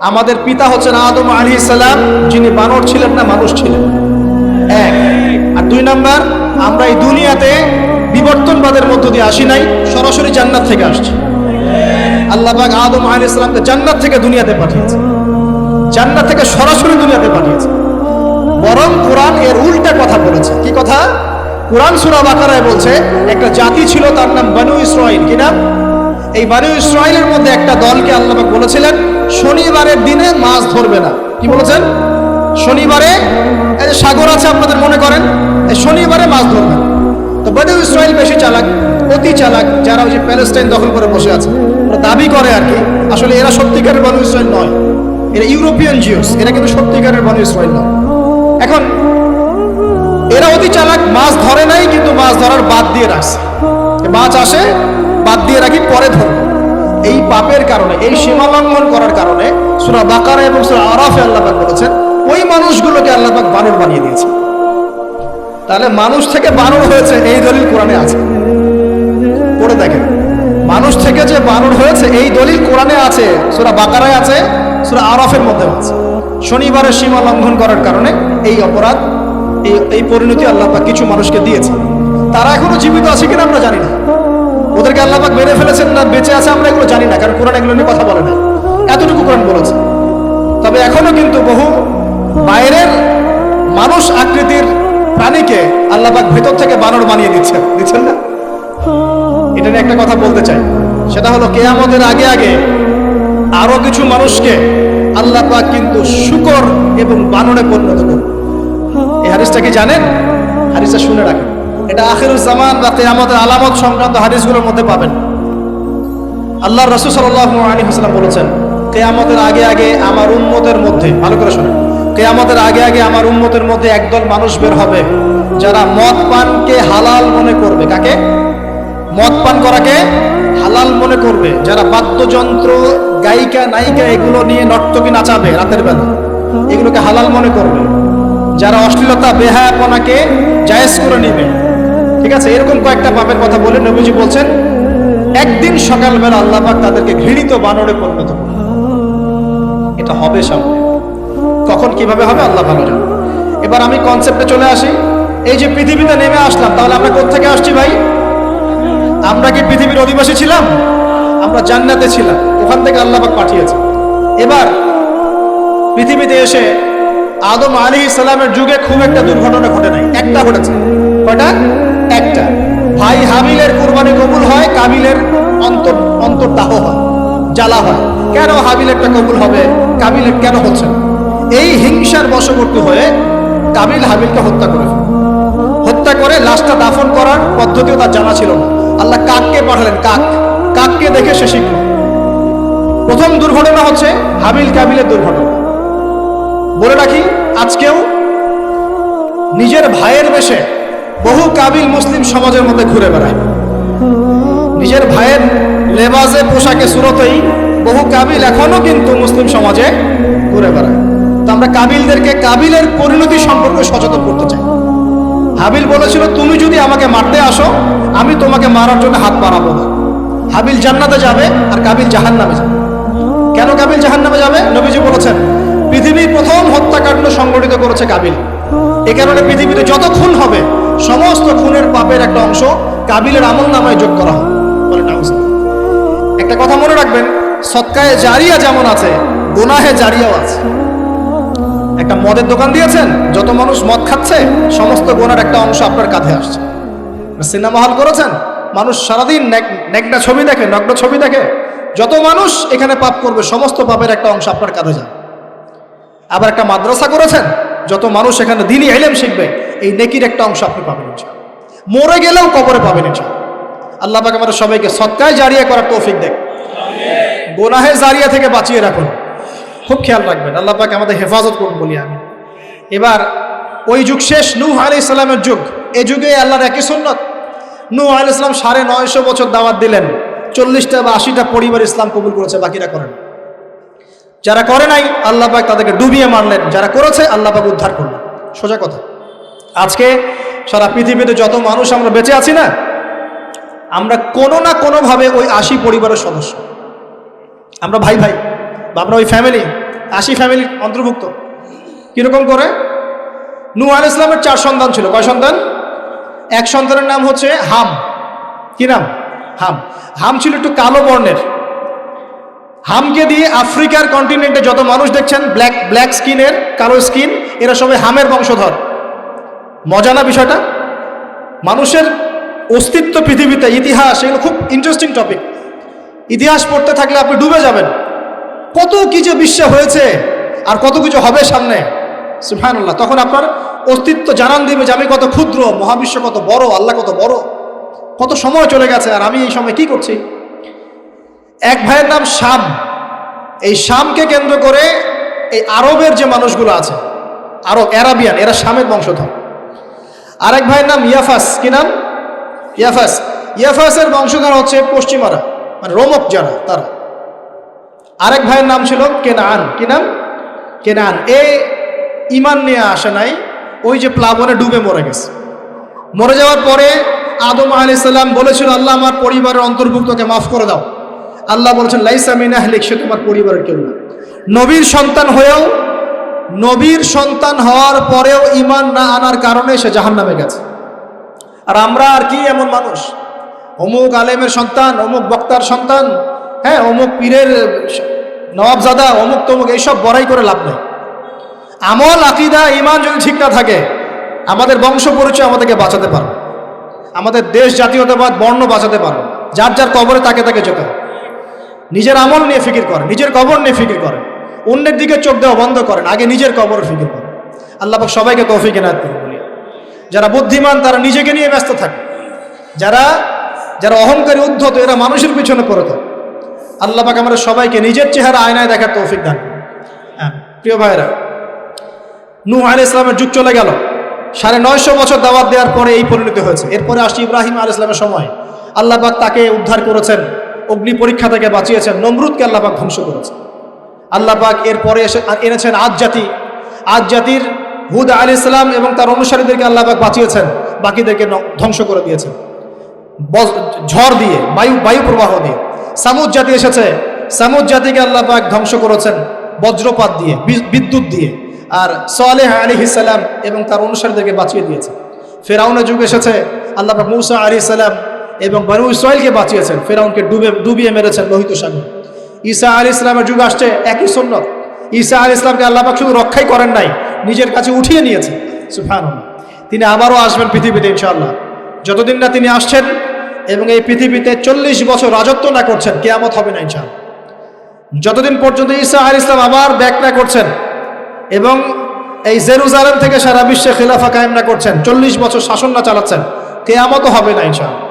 আমাদের পিতা হচ্ছেন আদম আলী সালাম, যিনি বানর ছিলেন না, মানুষ ছিলেন। এক। আর দুই নাম্বার, আমরা এই দুনিয়াতে বিবর্তনবাদের মধ্য দিয়ে আসি নাই, সরাসরি জান্নাত থেকে আসছি। আল্লাহ আদম আলী ইসলামকে জান্নাত থেকে দুনিয়াতে পাঠিয়েছে। জান্নাত থেকে সরাসরি দুনিয়াতে পাঠিয়েছে। বরং কোরআন এর উল্টা কথা বলেছে। কি কথা? কোরআন সুরা বাকারায় বলছে, একটা জাতি ছিল তার নাম বানু ইসরাইল কি নাম? এই বানু ইসরাইলের মধ্যে একটা দলকে আল্লাহ বলেছিলেন শনিবারের দিনে মাছ ধরবে না। কি বলেছেন? শনিবারে, এই যে সাগর আছে আপনাদের মনে করেন, এই শনিবারে মাছ ধরবে না। তো বানু ইসরাইল বেশি চালাক, অতি চালাক, যারা ওই যে প্যালেস্টাইন দখল করে বসে আছে, ওরা দাবি করে আর কি, আসলে এরা সত্যিকারের বানু ইসরাইল নয়। এরা ইউরোপিয়ান জিওস, এরা কিন্তু সত্যিকারের বানু ইসরাইল নয়। এখন, এরা অতি চালাক, মাছ ধরে নাই, কিন্তু মাছ ধরার বাদ দিয়ে রাখছে। মাছ আসে বাদ দিয়ে রাখি, পরে ধরবে। এই পাপের কারণে, এই সীমা লঙ্ঘন করার কারণে সুরা বাকারা এবং সুরা আরাফে আল্লাপাক বলেছেন, ওই মানুষগুলোকে আল্লাপাক বানর বানিয়ে দিয়েছে। তাহলে মানুষ থেকে বানর হয়েছে, এই দলিল কোরআনে আছে। পড়ে দেখেন, মানুষ থেকে যে বানর হয়েছে, এই দলিল কোরআনে আছে, সুরা বাকারায় আছে, সুরা আরফের মধ্যে আছে। শনিবারের সীমা লঙ্ঘন করার কারণে এই অপরাধ, এই পরিণতি আল্লাহ কিছু মানুষকে দিয়েছে। তারা এখনও জীবিত আছে কিনা আমরা জানি না। ওদেরকে আল্লাহ মেরে ফেলেছেন না, বেঁচে আছে আমরা এগুলো জানি না, কারণ কোরআন এগুলো নিয়ে কথা বলে না। এতটুকু কোরআন বলেছে। তবে এখনও কিন্তু বহু বাইরের মানুষ আকৃতির প্রাণীকে আল্লাহ পাক ভেতর থেকে বানর বানিয়ে দিচ্ছেন। দিচ্ছেন না? এটা নিয়ে একটা কথা বলতে চাই। সেটা হলো কে কেয়ামতের আগে আগে আরও কিছু মানুষকে আল্লাহ পাক কিন্তু শুকর এবং বানরে পরিণত করবে এই হাদিসটা কি জানেন? হারিসটা শুনে রাখেন। এটা আখিরুল জামান বা কেয়ামতের আলামত সংক্রান্ত হাদিসগুলোর মধ্যে পাবেন। আল্লাহ রসুল সাল্লাহ আলী হাসলাম বলেছেন, কেয়ামতের আগে আগে আমার উম্মতের মধ্যে ভালো করে শোনেন, কেয়ামতের আগে আগে আমার উম্মতের মধ্যে একদল মানুষ বের হবে, যারা মদ পানকে হালাল মনে করবে। কাকে? মদ পান করাকে হালাল মনে করবে, যারা বাদ্যযন্ত্র, গায়িকা, নায়িকা এগুলো নিয়ে নর্তকী নাচাবে রাতের বেলা, এগুলোকে হালাল মনে করবে। যারা অশ্লীলতা, বেহায়াপনাকে জায়েজ করে নেবে ঠিক আছে, এরকম কয়েকটা পাপের কথা বলে নবীজি বলছেন, একদিন সকালবেলা আল্লাহ পাক তাদেরকে ঘৃণিত বানরে পরিণত করবে এটা হবে সামনে। কখন কীভাবে হবে আল্লাহ ভালো জানে। এবার আমি কনসেপ্টে চলে আসি। এই যে পৃথিবীতে নেমে আসলাম, তাহলে আমরা কোথেকে আসছি ভাই? আমরা কি পৃথিবীর অধিবাসী ছিলাম? আমরা জান্নাতে ছিলাম। ওখান থেকে আল্লাহ পাক পাঠিয়েছে এবার পৃথিবীতে এসে আদম আলী ইসলামের যুগে খুব একটা দুর্ঘটনা ঘটে নাই। একটা ঘটেছে। কয়টা? একটা। ভাই হাবিলের কুরবানি কবুল হয় কাবিলের অন্তর অন্তর্দাহ হয়, জ্বালা হয়। কেন হাবিলেরটা কবুল হবে? কাবিলের কেন হচ্ছে এই হিংসার বশবর্তী হয়ে কাবিল হাবিলকে হত্যা করে হত্যা করে লাশটা দাফন করার পদ্ধতিও তার জানা ছিল না। আল্লাহ কাককে পাঠালেন, কাক। কাককে দেখে সে শিখল। প্রথম দুর্ঘটনা হচ্ছে হাবিল কাবিলের দুর্ঘটনা। বলে রাখি, আজকেও নিজের ভাইয়ের বেশে বহু কাবিল মুসলিম সমাজের মধ্যে ঘুরে বেড়ায়। নিজের ভাইয়ের লেবাজে পোশাকে সুরতেই বহু কাবিল এখনও কিন্তু মুসলিম সমাজে ঘুরে বেড়ায়। তো আমরা কাবিলদেরকে কাবিলের পরিণতি সম্পর্কে সচেতন করতে চাই। হাবিল বলেছিল, তুমি যদি আমাকে মারতে আসো, আমি তোমাকে মারার জন্য হাত বাড়াবো না। হাবিল জান্নাতে যাবে আর কাবিল জাহান নামে যাবে। কেন কাবিল জাহান নামে যাবে? নবীজি বলেছেন, পৃথিবীর প্রথম হত্যাকাণ্ড সংগঠিত করেছে কাবিল। এ কারণে পৃথিবীতে যত খুন হবে সমস্ত খুনের পাপের একটা অংশ কাবিলের আমল নামায় যোগ করা হবে বলে। একটা কথা মনে রাখবেন, সৎকায়ে জারিয়া যেমন আছে, গোনাহে জারিয়াও আছে। একটা মদের দোকান দিয়েছেন, যত মানুষ মদ খাচ্ছে, সমস্ত গোনার একটা অংশ আপনার কাঁধে আসছে। সিনেমা হল করেছেন, মানুষ সারাদিন নেকটা ছবি দেখে, নগ্ন ছবি দেখে, যত মানুষ এখানে পাপ করবে, সমস্ত পাপের একটা অংশ আপনার কাঁধে যায় আবার একটা মাদ্রাসা করেছেন যত মানুষ এখানে দিনই এলেম শিখবে, এই নেকির একটা অংশ আপনি পাবেন। মরে গেলেও কবরে পাবেন ইনশাআল্লাহ। আল্লাহ পাক আমাদের সবাইকে সৎকায় জারিয়া করার তৌফিক দেখ গোনাহে জারিয়া থেকে বাঁচিয়ে রাখুন। খুব খেয়াল রাখবেন, আল্লাহ পাক আমাদের হেফাজত করুন বলি আমি। এবার, ওই যুগ শেষ, নূহ আলি ইসলামের যুগ। এ যুগে আল্লাহর একই সুন্নত। নূহ আলি ইসলাম সাড়ে নয়শো বছর দাওয়াত দিলেন। চল্লিশটা বা আশিটা পরিবার ইসলাম কবুল করেছে, বাকিরা করেন। যারা করে নাই, আল্লাহ পাক তাদেরকে ডুবিয়ে মারলেন। যারা করেছে, আল্লাহ পাক উদ্ধার করলেন। সোজা কথা। আজকে সারা পৃথিবীতে যত মানুষ আমরা বেঁচে আছি না, আমরা কোনো না কোনোভাবে ওই আশি পরিবারের সদস্য। আমরা ভাই ভাই, বা আমরা ওই ফ্যামিলি আশি ফ্যামিলি অন্তর্ভুক্ত। কীরকম করে? নূহ আল ইসলামের চার সন্তান ছিল। কয় সন্তান? এক সন্তানের নাম হচ্ছে হাম। কি নাম? হাম। হাম ছিল একটু কালো বর্ণের। হামকে দিয়ে আফ্রিকার কন্টিনেন্টে যত মানুষ দেখছেন ব্ল্যাক ব্ল্যাক স্কিনের কালো স্কিন এরা সবাই হামের বংশধর। মজা না বিষয়টা? মানুষের অস্তিত্ব পৃথিবীতে, ইতিহাস, এগুলো খুব ইন্টারেস্টিং টপিক ইতিহাস পড়তে থাকলে আপনি ডুবে যাবেন। কত কি যে বিশ্বে হয়েছে আর কত কিছু হবে সামনে? সুফানুল্লাহ তখন আপনার অস্তিত্ব জানান দিবে যে আমি কত ক্ষুদ্র, মহাবিশ্ব কত বড়, আল্লাহ কত বড়। কত সময় চলে গেছে আর আমি এই সময় কি করছি? এক ভাইয়ের নাম শাম। এই শামকে কেন্দ্র করে এই আরবের যে মানুষগুলো আছে আরব অ্যারাবিয়ান, এরা শামের বংশধর। আরেক ভাইয়ের নাম ইয়াফাস, কি নাম? ইয়াফাস। ইয়াফাসের বংশধর হচ্ছে পশ্চিমারা মানে রোমক যারা, তারা। আরেক ভাইয়ের নাম ছিল কেনান, কি নাম? কেনান। এ ইমান নিয়ে আসে নাই, ওই যে প্লাবনে ডুবে মরে গেছে। মরে যাওয়ার পরে আদম আলাইসাল্লাম বলেছিল, আল্লাহ আমার পরিবারের অন্তর্ভুক্তকে মাফ করে দাও। আল্লাহ বলেছেন, লাইসা মিনা হলিক সে তোমার পরিবারের কেউ না। নবীর সন্তান হয়েও, নবীর সন্তান হওয়ার পরেও ইমান না আনার কারণে সে জাহান নামে গেছে। আর আমরা আর কি এমন মানুষ? অমুক আলেমের সন্তান, অমুক বক্তার সন্তান হ্যাঁ অমুক পীরের নবাবজাদা অমুক তমুক, এইসব বড়াই করে লাভ নেই। আমল, আকিদা ইমান যদি ঠিক না থাকে, আমাদের বংশ পরিচয় আমাদেরকে বাঁচাতে পারবে। আমাদের দেশ জাতীয়তাবাদ, বর্ণ বাঁচাতে পারবে। যার যার কবরে তাকে তাকে যেতে হবে নিজের আমল নিয়ে ফিকির করেন, নিজের কবর নিয়ে ফিকির করেন, অন্যের দিকে চোখ দেওয়া বন্ধ করেন, আগে নিজের কবর ফিকির করেন। আল্লাপাক সবাইকে তৌফিক বলি। যারা বুদ্ধিমান, তারা নিজেকে নিয়ে ব্যস্ত থাকে। যারা যারা অহংকারী, উদ্ধত, এরা মানুষের পিছনে পড়ে থাকে। আল্লাহ পাক আমরা সবাইকে নিজের চেহারা আয়নায় দেখার তৌফিক দান হ্যাঁ প্রিয় ভাইরা নূহ আল ইসলামের যুগ চলে গেল। সাড়ে নয়শো বছর দাওয়াত দেওয়ার পরে এই পরিণতি হয়েছে। এরপরে আসছে ইব্রাহিম আল ইসলামের সময়। আল্লাহ পাক তাকে উদ্ধার করেছেন। অগ্নি পরীক্ষা থেকে বাঁচিয়েছেন। নমরুদকে আল্লাপাক ধ্বংস করেছেন আল্লাহ পাক এরপরে এসে এনেছেন আজ জাতি। আজ জাতির হুদ আল ইসলাম এবং তার অনুসারীদেরকে আল্লাহ পাক বাঁচিয়েছেন। বাকিদেরকে ধ্বংস করে দিয়েছেন। ঝড় দিয়ে, বায়ু বায়ু প্রবাহ দিয়ে। সামুদ জাতি এসেছে। সামুদ জাতিকে আল্লাহ পাক ধ্বংস করেছেন বজ্রপাত দিয়ে বিদ্যুৎ দিয়ে। আর সালেহ আলী ইসালাম এবং তার অনুসারীদেরকে বাঁচিয়ে দিয়েছে। ফেরাউনের যুগ এসেছে। আল্লাহ মুসা আলী সালাম এবং বানু ইসরায়েলকে বাঁচিয়েছেন। ফেরাউনকে ডুবে, ডুবিয়ে মেরেছেন লোহিত সাগর। ঈসা আলী ইসলামের যুগ আসছে, একই সন্ন্যত ঈসা আলী ইসলামকে আল্লাহ পাক শুধু রক্ষাই করেন নাই, নিজের কাছে উঠিয়ে নিয়েছেন। সুফান তিনি আবারও আসবেন পৃথিবীতে ইনশাআল্লাহ। যতদিন না তিনি আসছেন এবং এই পৃথিবীতে চল্লিশ বছর রাজত্ব না করছেন, কেয়ামত হবে না ইনশাআল্লাহ। যতদিন পর্যন্ত ঈসা আল ইসলাম আবার ব্যাক না করছেন এবং এই জেরুজালেম থেকে সারা বিশ্বে খিলাফা কায়েম না করছেন, চল্লিশ বছর শাসন না চালাচ্ছেন, কেয়ামতও হবে না ইনশাআল্লাহ।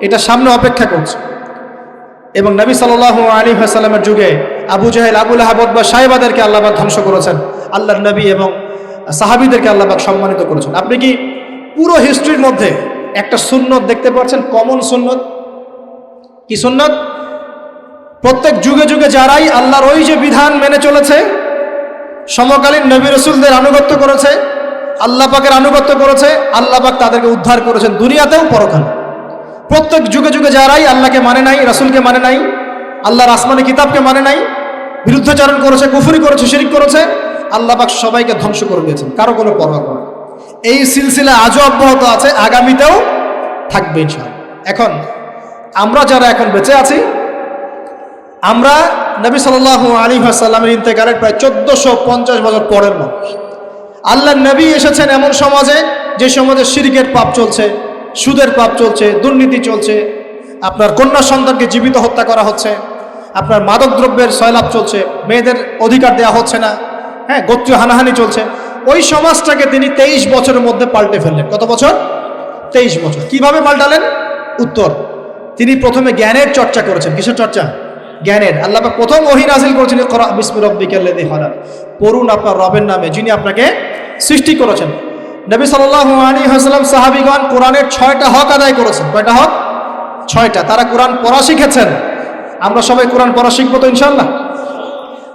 এটা সামনে অপেক্ষা করছে। এবং নবী সাল্লাহ আলী হাসালামের যুগে আবু জাহেল আবুল আহাবদ বা সাহেবাদেরকে আল্লাহবাক ধ্বংস করেছেন। আল্লাহর নবী এবং সাহাবিদেরকে আল্লাহবাক সম্মানিত করেছেন। আপনি কি পুরো হিস্ট্রির মধ্যে একটা সুন্নত দেখতে পাচ্ছেন? কমন সুন্নত? কি সুন্নত? প্রত্যেক যুগে যুগে যারাই আল্লাহর ওই যে বিধান মেনে চলেছে, সমকালীন নবী রসুলদের আনুগত্য করেছে, আল্লাহ পাকের আনুগত্য করেছে, আল্লাহ পাক তাদেরকে উদ্ধার করেছেন। দুনিয়াতেও পরকালে। প্রত্যেক যুগে যুগে যারাই আল্লাহকে মানে নাই, রাসুলকে মানে নাই, আল্লাহর আসমানি কিতাবকে মানে নাই, বিরুদ্ধাচারণ করেছে, কুফুরি করেছে, শিরিক করেছে আল্লাহ পাক সবাইকে ধ্বংস করে দিয়েছেন। কারও কোনো পরোয়া করে এই সিলসিলা আজও অব্যাহত আছে, আগামীতেও থাকবে এখন, আমরা যারা এখন বেঁচে আছি, আমরা নবী সাল আলী সাল্লামের ইন্তেকালের প্রায় চোদ্দশো পঞ্চাশ বছর পরের মানুষ। আল্লাহ নবী এসেছেন এমন সমাজে, যে সমাজে শিরকের পাপ চলছে সুদের পাপ চলছে, দুর্নীতি চলছে, আপনার কন্যা সন্তানকে জীবিত হত্যা করা হচ্ছে, আপনার মাদক দ্রব্যের সয়লাভ চলছে, মেয়েদের অধিকার দেওয়া হচ্ছে না হ্যাঁ গোত্রীয় হানাহানি চলছে। ওই সমাজটাকে তিনি তেইশ বছরের মধ্যে পাল্টে ফেললেন। কত বছর? তেইশ বছর। কীভাবে পাল্টালেন? উত্তর, তিনি প্রথমে জ্ঞানের চর্চা করেছেন। কিসের চর্চা? জ্ঞানের। আল্লাহ প্রথম ওহি নাজিল করেছেন করা বিসমি রব্বিকাল্লাযী খালাক। পড়ুন আপনার রবের নামে, যিনি আপনাকে সৃষ্টি করেছেন। নবী সাল্লাল্লাহু আলাইহি ওয়াসাল্লাম সাহাবীগণ কোরআনের ছয়টা হক আদায় করেছেন। কয়টা হক? ছয়টা। তারা কোরআন পড়া শিখেছেন। আমরা সবাই কোরআন পড়া শিখব তো ইনশাল্লাহ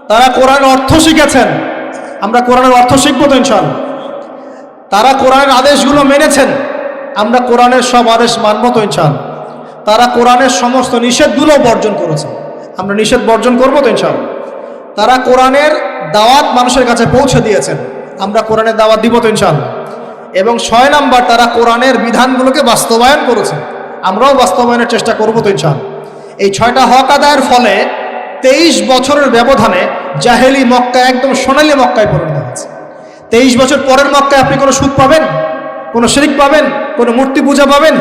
তারা কোরআনের অর্থ শিখেছেন। আমরা কোরআনের অর্থ শিখব তো ইনশাল্লাহ তারা কোরআনের আদেশগুলো মেনেছেন। আমরা কোরআনের সব আদেশ মানব তো ইনশাল্লাহ তারা কোরআনের সমস্ত নিষেধগুলো বর্জন করেছেন। আমরা নিষেধ বর্জন করব তো ইনশাল্লাহ তারা কোরআনের দাওয়াত মানুষের কাছে পৌঁছে দিয়েছেন। আমরা কোরআনের দাওয়াত দিব তো ইনশাআল্লাহ? এবং ছয় নাম্বার তারা কোরআনের বিধানগুলোকে বাস্তবায়ন করেছে। আমরাও বাস্তবায়নের চেষ্টা করব তো ইনশাআল্লাহ। এই ছয়টা হক আদায়ের ফলে তেইশ বছরের ব্যবধানে জাহেলি মক্কা একদম সোনালি মক্কায় পরিণত হয়েছে। তেইশ বছর পরের মক্কায় আপনি কোনো সুদ পাবেন? কোনো শিরিক পাবেন? কোনো মূর্তি পূজা পাবেন?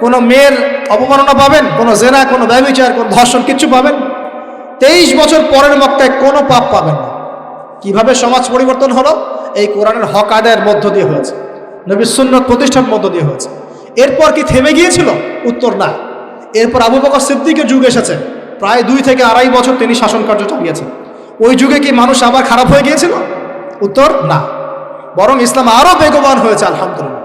কোনো মেয়ের অবমাননা পাবেন? কোনো জেনা, কোনো ব্যবচার কোনো ধর্ষণ কিচ্ছু পাবেন? তেইশ বছর পরের মক্কায় কোনো পাপ পাবেন না। কীভাবে সমাজ পরিবর্তন হলো? এই কোরআনের হক আদায়ের মধ্য দিয়ে হয়েছে। নবী সুন্নত প্রতিষ্ঠার মধ্য দিয়ে হয়েছে। এরপর কি থেমে গিয়েছিল? উত্তর না। এরপর আবু বকর সিদ্দিকের যুগ এসেছে। প্রায় দুই থেকে আড়াই বছর তিনি শাসন কার্য চালিয়েছেন। ওই যুগে কি মানুষ আবার খারাপ হয়ে গিয়েছিল? উত্তর না। বরং ইসলাম আরও বেগবান হয়েছে, আলহামদুলিল্লাহ।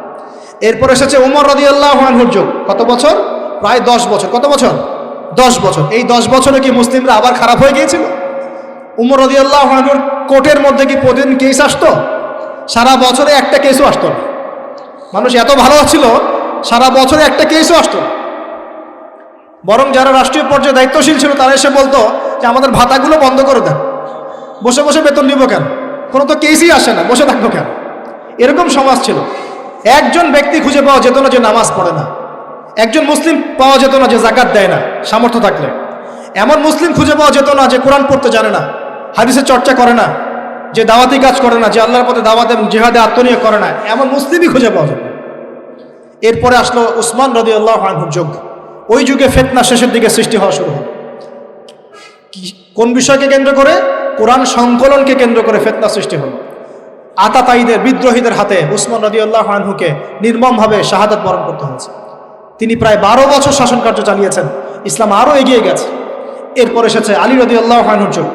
এরপর এসেছে উমর রদি আল্লাহর যুগ। কত বছর? প্রায় দশ বছর। কত বছর? দশ বছর। এই দশ বছরে কি মুসলিমরা আবার খারাপ হয়ে গিয়েছিল? উমর রদি আল্লাহর কোর্টের মধ্যে কি প্রতিদিন কেস আসতো? সারা বছরে একটা কেসও আসতো না। মানুষ এত ভালো ছিল, সারা বছরে একটা কেসও আসতো বরং যারা রাষ্ট্রীয় পর্যায়ে দায়িত্বশীল ছিল, তারা এসে বলতো যে, আমাদের ভাতাগুলো বন্ধ করে দেন। বসে বসে বেতন নিব কেন? কোনো তো কেসই আসে না, বসে থাকব কেন? এরকম সমাজ ছিল। একজন ব্যক্তি খুঁজে পাওয়া যেত না যে নামাজ পড়ে না। একজন মুসলিম পাওয়া যেত না যে জাকাত দেয় না, সামর্থ্য থাকলে। এমন মুসলিম খুঁজে পাওয়া যেত না যে কোরআন পড়তে জানে না, হাদিসের চর্চা করে না যে দাওয়াতি কাজ করে না, যে আল্লাহর পথে দাওয়াত এবং জেহাদে আত্মনিয়োগ করে না, এমন মুসলিমই খুঁজে পাওয়া না। এরপরে আসলো উসমান রদি আল্লাহ যুগ। ওই যুগে ফেতনা শেষের দিকে সৃষ্টি হওয়া শুরু কি- কোন বিষয়কে কেন্দ্র করে? কোরআন সংকলনকে কেন্দ্র করে ফেতনা সৃষ্টি হলো। আতাতাইদের, বিদ্রোহীদের হাতে উসমান রদি আল্লাহ আনহুকে নির্মমভাবে শাহাদাত বরণ করতে হয়েছে। তিনি প্রায় বারো বছর শাসন কার্য চালিয়েছেন। ইসলাম আরও এগিয়ে গেছে। এরপর এসেছে আলী রদি আল্লাহ আনহুর যুগ।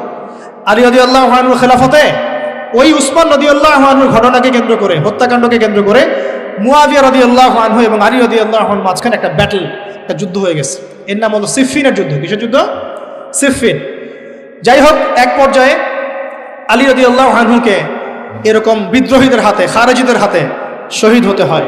আলী রদি আল্লাহ আনহুর খেলাফতে ওই উসমান নদী আল্লাহ ঘটনাকে কেন্দ্র করে, হত্যাকাণ্ডকে কেন্দ্র করে মুয়াবিয়া রদি আল্লাহ আনহু এবং আলী রদি আল্লাহ আনহুর মাঝখানে একটা ব্যাটল একটা যুদ্ধ হয়ে গেছে। এর নাম হলো সিফিনের যুদ্ধ। কিসের যুদ্ধ? সিফিন। যাই হোক, এক পর্যায়ে আলী রদি আল্লাহ আনহুকে এরকম বিদ্রোহীদের হাতে, খারেজিদের হাতে শহীদ হতে হয়।